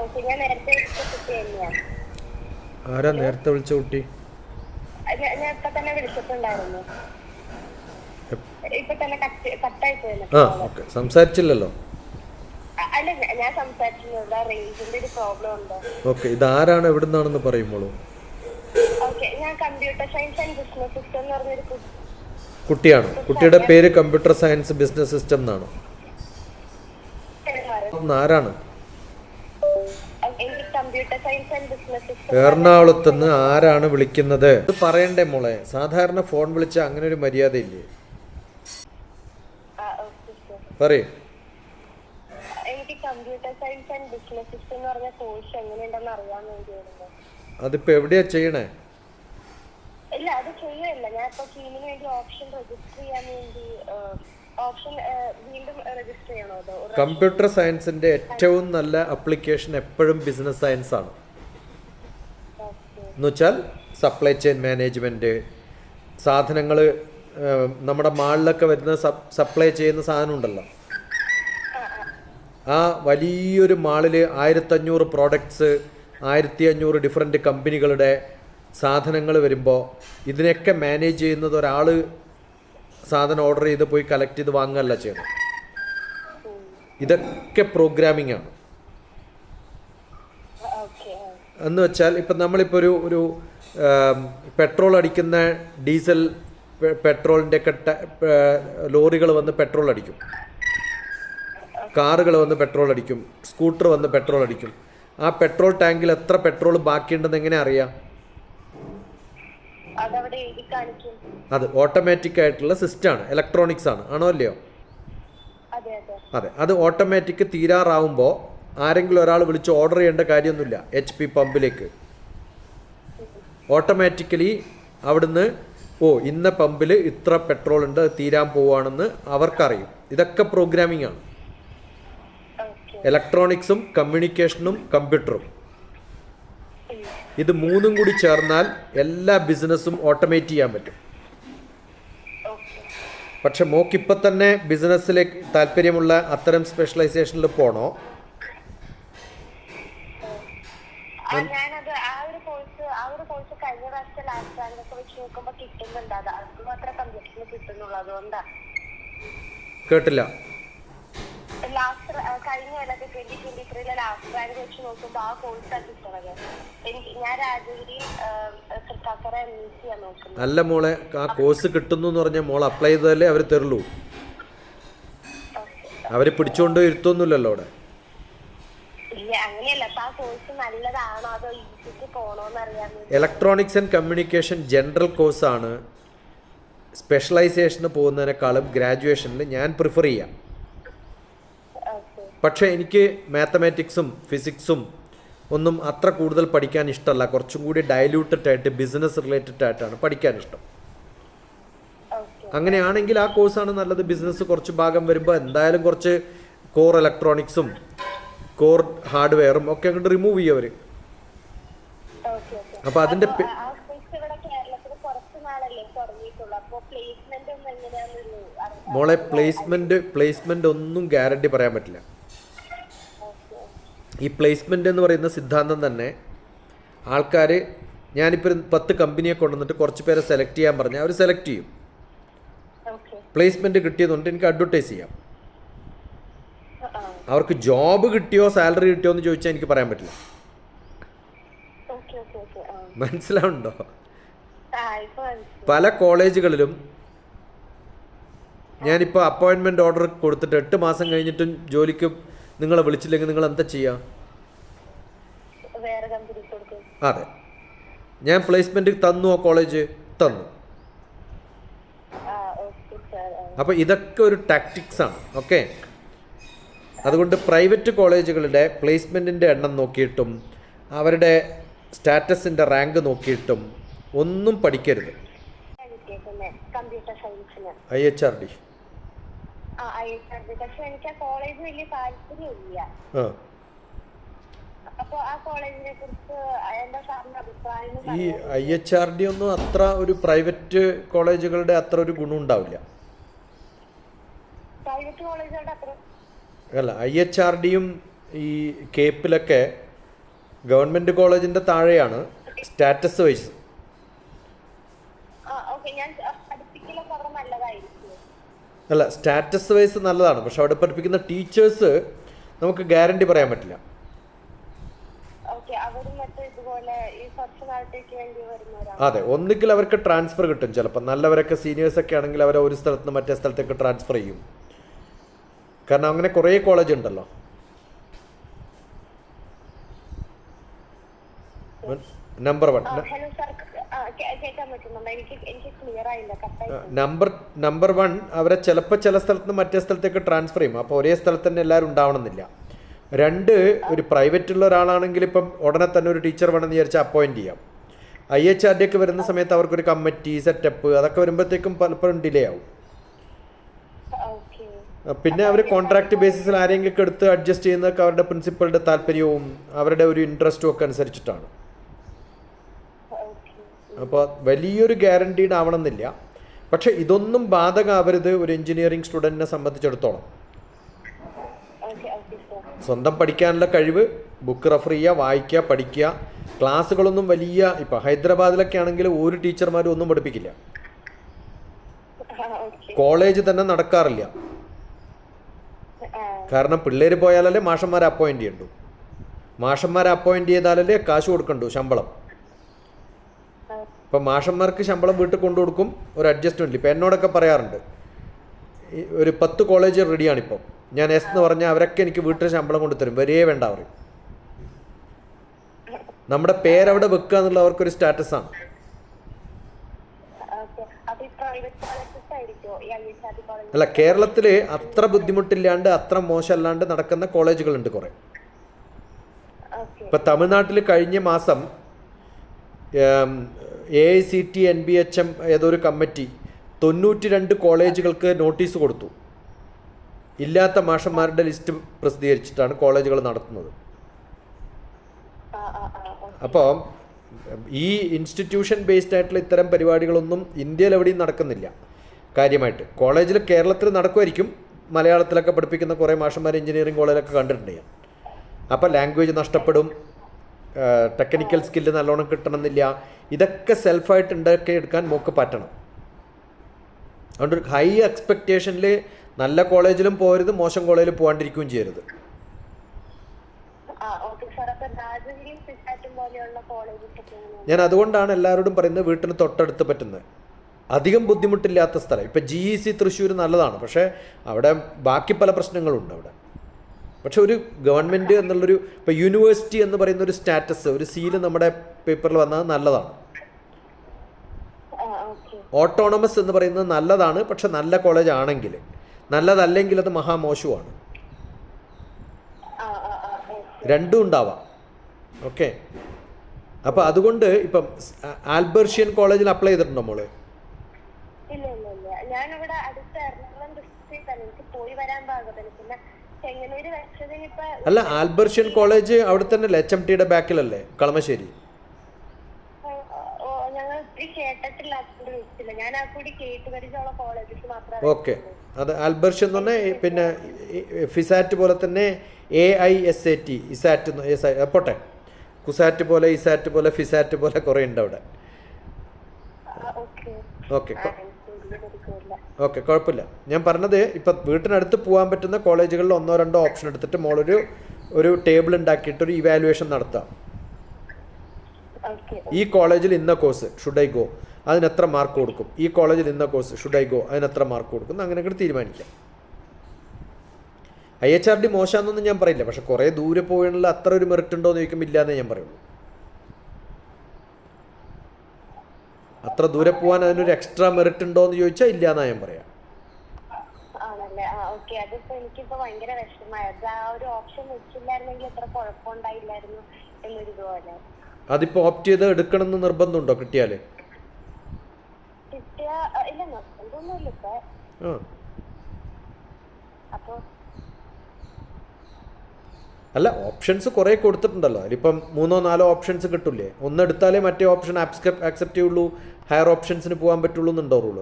നേരത്തെ വിളിച്ച കുട്ടി തന്നെയാണ് ആരാ നേരത്തെ വിളിച്ച കുട്ടി? ഞാൻ ഞാൻ ഇപ്പൊ തന്നെ വിളിച്ചിട്ടുണ്ടായിരുന്നു. ഇപ്പൊ തന്നെ കട്ട് കട്ടായി ആ ഓക്കെ. സംസാരിച്ചില്ലല്ലോ? അല്ല ഞാൻ- ഞാൻ സംസാരിച്ചിരുന്നത് റേഞ്ചിന്റെ ഒരു പ്രോബ്ലം ഉണ്ട്. ഓക്കെ ഇതാരാണ് എവിടുന്നാണെന്ന് പറയുമ്പോളൂ. ഓക്കെ ഞാൻ computer science and business system എന്ന് പറഞ്ഞൊരു കു- കുട്ടിയാണ്. കുട്ടിയുടെ പേര് കമ്പ്യൂട്ടർ സയൻസ് ബിസിനസ് സിസ്റ്റം എന്നാണ്. ആരാണ് സയൻസ് ആൻഡ് ബിസിനസ് സിസ്റ്റം എറണാകുളത്തുനിന്ന് ആരാണ് വിളിക്കുന്നത്? ഇത് പറയണ്ടേ മോളെ? സാധാരണ ഫോൺ വിളിച്ച അങ്ങനെ ഒരു മര്യാദ ഇല്ലേ? പറയൂ. അതിപ്പോ എവിടെയാ ചെയ്യണേ? ഇല്ല അത് ചെയ്യല്ല. ഞാൻ ഇപ്പൊ ടീമിന് വേണ്ടി ഓപ്ഷൻ രജിസ്റ്റർ ചെയ്യാൻ വേണ്ടി ഓപ്ഷൻ കമ്പ്യൂട്ടർ സയൻസിന്റെ ഏറ്റവും നല്ല അപ്ലിക്കേഷൻ എപ്പോഴും ബിസിനസ് സയൻസ് ആണ്. എന്നുവെച്ചാൽ സപ്ലൈ ചെയിൻ മാനേജ്മെന്റ് സാധനങ്ങൾ നമ്മുടെ മാളിലൊക്കെ വരുന്ന സപ്ലൈ ചെയ്യുന്ന സാധനം ഉണ്ടല്ലോ. ആ വലിയൊരു മാളിൽ ആയിരത്തഞ്ഞൂറ് പ്രോഡക്ട്സ് ആയിരത്തി അഞ്ഞൂറ് ഡിഫറെന്റ് കമ്പനികളുടെ സാധനങ്ങൾ വരുമ്പോൾ ഇതിനെയൊക്കെ മാനേജ് ചെയ്യുന്നത് ഒരാൾ സാധനം ഓർഡർ ചെയ്ത് പോയി കളക്ട് ചെയ്ത് വാങ്ങുകയല്ല ചെയ്യുന്നത്. ഇതൊക്കെ പ്രോഗ്രാമിംഗ് ആണ്. എന്ന് വെച്ചാൽ ഇപ്പം നമ്മളിപ്പോൾ ഒരു ഒരു പെട്രോൾ അടിക്കുന്ന ഡീസൽ പെട്രോളിന്റെ കട്ട ലോറികൾ വന്ന് പെട്രോൾ അടിക്കും. കാറുകൾ വന്ന് പെട്രോൾ അടിക്കും. സ്കൂട്ടർ വന്ന് പെട്രോൾ അടിക്കും. ആ പെട്രോൾ ടാങ്കിൽ എത്ര പെട്രോൾ ബാക്കിയുണ്ടെന്ന് എങ്ങനെ അറിയാം? അത് ഓട്ടോമാറ്റിക് ആയിട്ടുള്ള സിസ്റ്റമാണ് ഇലക്ട്രോണിക്സ് ആണ്. ആണോ അല്ലയോ അതെ അതെ ഓട്ടോമാറ്റിക് തീരാറാവുമ്പോൾ ആരെങ്കിലും ഒരാൾ വിളിച്ച് ഓർഡർ ചെയ്യേണ്ട കാര്യമൊന്നുമില്ല. എച്ച് പി പമ്പിലേക്ക് ഓട്ടോമാറ്റിക്കലി അവിടുന്ന് ഓ ഇന്ന പമ്പിൽ ഇത്ര പെട്രോൾ ഉണ്ട് അത് തീരാൻ പോവുകയാണെന്ന് അവർക്കറിയും. ഇതൊക്കെ പ്രോഗ്രാമിംഗ് ആണ്. ഇലക്ട്രോണിക്സും കമ്മ്യൂണിക്കേഷനും കമ്പ്യൂട്ടറും ഇത് മൂന്നും കൂടി ചേർന്നാൽ എല്ലാ ബിസിനസ്സും ഓട്ടോമേറ്റ് ചെയ്യാൻ പറ്റും. പക്ഷെ മോക്കിപ്പോൾ തന്നെ ബിസിനസ്സിലേക്ക് താല്പര്യമുള്ള അത്തരം സ്പെഷ്യലൈസേഷനിൽ പോണോ? ഞാനത് ആ ഒരു കോഴ്സ് ആ ഒരു കോഴ്സ് കഴിഞ്ഞ പ്രാവശ്യം ലാസ്റ്റ് റാങ്ക് ഒക്കെ വെച്ച് നോക്കുമ്പോ കിട്ടുന്നുണ്ട്. അത് അത് മാത്രമേ കമ്പ്യൂട്ടറിൽ കിട്ടുന്നുള്ളൂ. അതുകൊണ്ടാ. കേട്ടില്ല. ലാസ്റ്റ് കഴിഞ്ഞ കൊല്ലത്തെ ട്വന്റി ട്വന്റി ത്രീയിലെ ലാസ്റ്റ് റാങ്ക് വെച്ച് നോക്കുമ്പോൾ ആ കോഴ്സാണ് കിട്ടണത്. എനിക്ക് ഞാൻ Rajagiri Thrikkakara M E C ആണ് നോക്കുന്നത്. അല്ല മോളെ ആ കോഴ്സ് കിട്ടുന്നു എന്ന് പറഞ്ഞാൽ മോൾ അപ്ലൈ ചെയ്താലേ അവർ തരുള്ളൂ. അവർ പിടിച്ചോണ്ടോ പിടിച്ചുകൊണ്ട് ഇരുത്തൊന്നുമില്ലല്ലോ അവിടെ. ഇലക്ട്രോണിക്സ് ആൻഡ് കമ്മ്യൂണിക്കേഷൻ ജനറൽ കോഴ്സാണ് സ്പെഷ്യലൈസേഷന് പോകുന്നതിനേക്കാളും ഗ്രാജുവേഷനിൽ ഞാൻ പ്രിഫർ ചെയ്യാം. പക്ഷേ എനിക്ക് മാത്തമാറ്റിക്സും ഫിസിക്സും ഒന്നും അത്ര കൂടുതൽ പഠിക്കാൻ ഇഷ്ടമല്ല. കുറച്ചും കൂടി ഡയലൂട്ടഡ് ആയിട്ട് ബിസിനസ് റിലേറ്റഡ് ആയിട്ടാണ് പഠിക്കാൻ ഇഷ്ടം. അങ്ങനെയാണെങ്കിൽ ആ കോഴ്സാണ് നല്ലത്. ബിസിനസ് കുറച്ച് ഭാഗം വരുമ്പോൾ എന്തായാലും കുറച്ച് കോർ ഇലക്ട്രോണിക്സും കോർ ഹാർഡ്വെയറും ഒക്കെ അങ്ങോട്ട് റിമൂവ് ചെയ്യും അവർ അപ്പോൾ അതിന്റെ മോളെ അപ്പൊ പ്ലേസ്മെന്റ് ഒന്നും ഗ്യാരണ്ടി പറയാൻ പറ്റില്ല. ഈ പ്ലേസ്മെന്റ് എന്ന് പറയുന്ന സിദ്ധാന്തം തന്നെ ആൾക്കാർ ഞാനിപ്പോൾ പത്ത് കമ്പനിയെ കൊണ്ടുവന്നിട്ട് കുറച്ച് പേരെ സെലക്ട് ചെയ്യാൻ പറഞ്ഞാൽ അവർ സെലക്ട് ചെയ്യും. പ്ലേസ്മെന്റ് കിട്ടിയതുകൊണ്ട് എനിക്ക് അഡ്വർടൈസ് ചെയ്യാം. അവർക്ക് ജോബ് കിട്ടിയോ സാലറി കിട്ടിയോ എന്ന് ചോദിച്ചാൽ എനിക്ക് പറയാൻ പറ്റില്ല. മനസ്സിലാവുണ്ടോ പല കോളേജുകളിലും ഞാനിപ്പോൾ അപ്പോയിൻമെന്റ് ഓർഡർ കൊടുത്തിട്ട് എട്ട് മാസം കഴിഞ്ഞിട്ടും ജോലിക്ക് നിങ്ങളെ വിളിച്ചില്ലെങ്കിൽ നിങ്ങൾ എന്താ ചെയ്യുക അതെ. ഞാൻ പ്ലേസ്മെന്റ് തന്നു ആ കോളേജ് തന്നു. അപ്പോൾ ഇതൊക്കെ ഒരു ടാക്ടിക്സ് ആണ് ഓക്കെ അതുകൊണ്ട് പ്രൈവറ്റ് കോളേജുകളുടെ പ്ലേസ്മെന്റിന്റെ എണ്ണം നോക്കിയിട്ടും അവരുടെ സ്റ്റാറ്റസിന്റെ റാങ്ക് നോക്കിയിട്ടും ഒന്നും പഠിക്കരുത്. ഐ എച്ച് ആർ ഡി ആ ആർ പക്ഷെ എനിക്ക് ആ കോളേജ് വലിയ താല്പര്യമില്ല. ആ. അപ്പൊ ആ കോളേജിനെ കുറിച്ച് എന്താ സാറിന്റെ അഭിപ്രായം എന്ന് ഈ പറയാമോ? ഐ എച്ച് ആർ ഡി ഒന്നും അത്ര ഒരു പ്രൈവറ്റ് കോളേജുകളുടെ അത്ര ഒരു ഗുണം ഉണ്ടാവില്ല. പ്രൈവറ്റ് കോളേജുകളുടെ അത്ര അല്ല ഐ എച്ച് ആർ ഡിയും ഈ കേപ്പിലൊക്കെ ഗവൺമെന്റ് കോളേജിന്റെ താഴെയാണ് സ്റ്റാറ്റസ് വൈസ് ആ ഓക്കെ. ഞാൻ അല്ല സ്റ്റാറ്റസ് വൈസ് നല്ലതാണ്. പക്ഷെ അവിടെ പഠിപ്പിക്കുന്ന ടീച്ചേഴ്സ് നമുക്ക് ഗ്യാരണ്ടി പറയാൻ പറ്റില്ല. അതെ ഒന്നുകിൽ അവർക്ക് ട്രാൻസ്ഫർ കിട്ടും. ചിലപ്പോൾ നല്ലവരൊക്കെ സീനിയേഴ്സ് ഒക്കെ ആണെങ്കിൽ അവരെ ഒരു സ്ഥലത്ത് നിന്ന് മറ്റേ സ്ഥലത്തേക്ക് ട്രാൻസ്ഫർ ചെയ്യും. കാരണം അങ്ങനെ കുറേ കോളേജ് ഉണ്ടല്ലോ. Number one hello sir number number one അവരെ ചിലപ്പോൾ ചില സ്ഥലത്ത് നിന്ന് മറ്റേ സ്ഥലത്തേക്ക് ട്രാൻസ്ഫർ ചെയ്യും. അപ്പോൾ ഒരേ സ്ഥലത്ത് തന്നെ എല്ലാവരും ഉണ്ടാവണമെന്നില്ല. രണ്ട് ഒരു പ്രൈവറ്റ് ഉള്ള ഒരാളാണെങ്കിൽ ഇപ്പം ഉടനെ തന്നെ ഒരു ടീച്ചർ വേണമെന്ന് വിചാരിച്ചാൽ അപ്പോയിന്റ് ചെയ്യാം. ഐ എച്ച് ആർ ഡി ഒക്കെ വരുന്ന സമയത്ത് അവർക്കൊരു കമ്മിറ്റി സെറ്റപ്പ് അതൊക്കെ വരുമ്പോഴത്തേക്കും പലപ്പോഴും ഡിലേ ആവും. പിന്നെ അവർ കോൺട്രാക്ട് ബേസിസിൽ ആരെങ്കിലും എടുത്ത് അഡ്ജസ്റ്റ് ചെയ്യുന്നതൊക്കെ അവരുടെ പ്രിൻസിപ്പളുടെ താല്പര്യവും അവരുടെ ഒരു ഇൻട്രസ്റ്റും ഒക്കെ അനുസരിച്ചിട്ടാണ്. അപ്പോൾ വലിയൊരു ഗ്യാരണ്ടീഡ് ആവണമെന്നില്ല. പക്ഷേ ഇതൊന്നും ബാധകാവരുത് ഒരു എഞ്ചിനീയറിംഗ് സ്റ്റുഡന്റിനെ സംബന്ധിച്ചിടത്തോളം. സ്വന്തം പഠിക്കാനുള്ള കഴിവ് ബുക്ക് റെഫർ ചെയ്യുക വായിക്കുക പഠിക്കുക. ക്ലാസ്സുകളൊന്നും വലിയ ഇപ്പോൾ ഹൈദരാബാദിലൊക്കെ ആണെങ്കിൽ ഒരു ടീച്ചർമാരും ഒന്നും പഠിപ്പിക്കില്ല. കോളേജ് തന്നെ നടക്കാറില്ല. കാരണം പിള്ളേർ പോയാലല്ലേ മാഷന്മാരെ അപ്പോയിന്റ് ചെയ്യണ്ടു. മാഷന്മാരെ അപ്പോയിന്റ് ചെയ്താലല്ലേ കാശ് കൊടുക്കണ്ടു ശമ്പളം. ഇപ്പം മാഷന്മാർക്ക് ശമ്പളം വീട്ടിൽ കൊണ്ടു കൊടുക്കും ഒരു അഡ്ജസ്റ്റ്മെന്റ് ഇപ്പം എന്നോടൊക്കെ പറയാറുണ്ട് ഒരു പത്ത് കോളേജ് റെഡിയാണിപ്പം ഞാൻ എസ് എന്ന് പറഞ്ഞാൽ അവരൊക്കെ എനിക്ക് വീട്ടിൽ ശമ്പളം കൊണ്ടുതരും. വരേ വേണ്ട അവർ നമ്മുടെ പേരവിടെ വെക്കുക എന്നുള്ള അവർക്കൊരു സ്റ്റാറ്റസാണ് അല്ല കേരളത്തിൽ അത്ര ബുദ്ധിമുട്ടില്ലാണ്ട് അത്ര മോശമല്ലാണ്ട് നടക്കുന്ന കോളേജുകളുണ്ട് കുറേ. ഇപ്പം തമിഴ്നാട്ടിൽ കഴിഞ്ഞ മാസം A I C T N B H M ഏതൊരു കമ്മിറ്റി തൊണ്ണൂറ്റി രണ്ട് കോളേജുകൾക്ക് നോട്ടീസ് കൊടുത്തു. ഇല്ലാത്ത മാഷന്മാരുടെ ലിസ്റ്റ് പ്രസിദ്ധീകരിച്ചിട്ടാണ് കോളേജുകൾ നടത്തുന്നത്. അപ്പോൾ ഈ ഇൻസ്റ്റിറ്റ്യൂഷൻ ബേസ്ഡ് ആയിട്ടുള്ള ഇത്തരം പരിപാടികളൊന്നും ഇന്ത്യയിൽ എവിടെയും നടക്കുന്നില്ല. കാര്യമായിട്ട് കോളേജിൽ കേരളത്തിൽ നടക്കുമായിരിക്കും. മലയാളത്തിലൊക്കെ പഠിപ്പിക്കുന്ന കുറേ മാഷന്മാർ എഞ്ചിനീയറിംഗ് കോളേജിലൊക്കെ കണ്ടിട്ടുണ്ട് ഞാൻ. അപ്പോൾ ലാംഗ്വേജ് നഷ്ടപ്പെടും. ടെക്നിക്കൽ സ്കില്ല് നല്ലോണം കിട്ടണമെന്നില്ല. ഇതൊക്കെ സെൽഫായിട്ട് ഉണ്ടാക്കി എടുക്കാൻ മോക്ക് പറ്റണം. അതുകൊണ്ട് ഹൈ എക്സ്പെക്റ്റേഷനിൽ നല്ല കോളേജിലും പോരുത് മോശം കോളേജിൽ പോകാണ്ടിരിക്കുകയും ചെയ്യരുത്. ഞാൻ അതുകൊണ്ടാണ് എല്ലാവരോടും പറയുന്നത് വീട്ടിന് തൊട്ടടുത്ത് പറ്റുന്നത് അധികം ബുദ്ധിമുട്ടില്ലാത്ത സ്ഥലം. ഇപ്പം ജി ഇ സി തൃശ്ശൂർ നല്ലതാണ്. പക്ഷേ അവിടെ ബാക്കി പല പ്രശ്നങ്ങളുണ്ട് അവിടെ. പക്ഷെ ഒരു ഗവൺമെന്റ് എന്നുള്ളൊരു ഇപ്പോൾ യൂണിവേഴ്സിറ്റി എന്ന് പറയുന്ന ഒരു സ്റ്റാറ്റസ് ഒരു സീൽ നമ്മുടെ പേപ്പറിൽ വന്നത് നല്ലതാണ്. ഓട്ടോണമസ് എന്ന് പറയുന്നത് നല്ലതാണ് പക്ഷെ നല്ല കോളേജ് ആണെങ്കിൽ. നല്ലതല്ലെങ്കിൽ അത് മഹാമോശമാണ്. രണ്ടും ഉണ്ടാവാം. ഓക്കെ. അപ്പോൾ അതുകൊണ്ട് ഇപ്പം ആൽബർഷ്യൻ കോളേജിൽ അപ്ലൈ ചെയ്തിട്ടുണ്ടോ മോൾ? ഞാനിവിടെ അടുത്ത എറണാകുളം ഡിസ്ട്രിക്റ്റ് പോയി വരാൻ പാകത്തിന് പിന്നെ ഇപ്പൊ അല്ല ആൽബർഷ്യൻ കോളേജ് അവിടെ തന്നെ അല്ലേ? എച്ച് എം ടിയുടെ ബാക്കിലല്ലേ? കളമശ്ശേരി. ഓക്കെ. അത് ആൽബർഷ്യൻ എന്ന് പറഞ്ഞാൽ പിന്നെ ഫിസാറ്റ് പോലെ തന്നെ A I S A T ഇസാറ്റ് പോട്ടെ. കുസാറ്റ് പോലെ ഇസാറ്റ് പോലെ ഫിസാറ്റ് പോലെ കുറേ ഉണ്ട് അവിടെ ഓക്കെ. ഓക്കെ കുഴപ്പമില്ല. ഞാൻ പറഞ്ഞത് ഇപ്പം വീട്ടിനടുത്ത് പോകാൻ പറ്റുന്ന കോളേജുകളിൽ ഒന്നോ രണ്ടോ ഓപ്ഷൻ എടുത്തിട്ട് മോളൊരു ഒരു ടേബിൾ ഉണ്ടാക്കിയിട്ട് ഒരു ഇവാലുവേഷൻ നടത്താം. ഈ കോളേജിൽ ഇന്ന കോഴ്സ് ഷുഡ് ഐ ഗോ അതിന് എത്ര മാർക്ക് കൊടുക്കും? ഈ കോളേജിൽ ഇന്ന കോഴ്സ് ഷുഡ് ഐ ഗോ അതിന് എത്ര മാർക്ക് കൊടുക്കും? അങ്ങനെ കൂടി തീരുമാനിക്കാം. ഐ എച്ച് ആർ ഡി മോശമാണെന്നൊന്നും ഞാൻ പറയില്ല. പക്ഷെ കുറേ ദൂരെ പോയുള്ള അത്ര ഒരു മെറിറ്റ് ഉണ്ടോ എന്ന് ചോദിക്കുമ്പോൾ ഇല്ലാന്നേ ഞാൻ പറയുള്ളൂ. അത്ര ദൂരെ പോകാൻ അതിനൊരു എക്സ്ട്രാ മെറിറ്റ് ഉണ്ടോ എന്ന് ചോദിച്ചാൽ ഇല്ല എന്നാ ഞാൻ പറയാം അതിപ്പോ ഓപ്റ്റ് ചെയ്ത് എടുക്കണം എന്ന് നിർബന്ധമുണ്ടോ കിട്ടിയാൽ? കിട്ടിയ ആ, ഇല്ല നിർബന്ധമൊന്നുമില്ല ഇപ്പൊ ആ അപ്പൊ അല്ല ഓപ്ഷൻസ് കുറേ കൊടുത്തിട്ടുണ്ടല്ലോ. അതിലിപ്പം മൂന്നോ നാലോ ഓപ്ഷൻസ് കിട്ടില്ലേ ഒന്നെടുത്താലേ മറ്റേ ഓപ്ഷൻ ആക്സെപ്റ്റ് ചെയ്യുള്ളൂ. ഹയർ ഓപ്ഷൻസിന് പോകാൻ പറ്റുള്ളൂ എന്നുണ്ടോ റൂൾ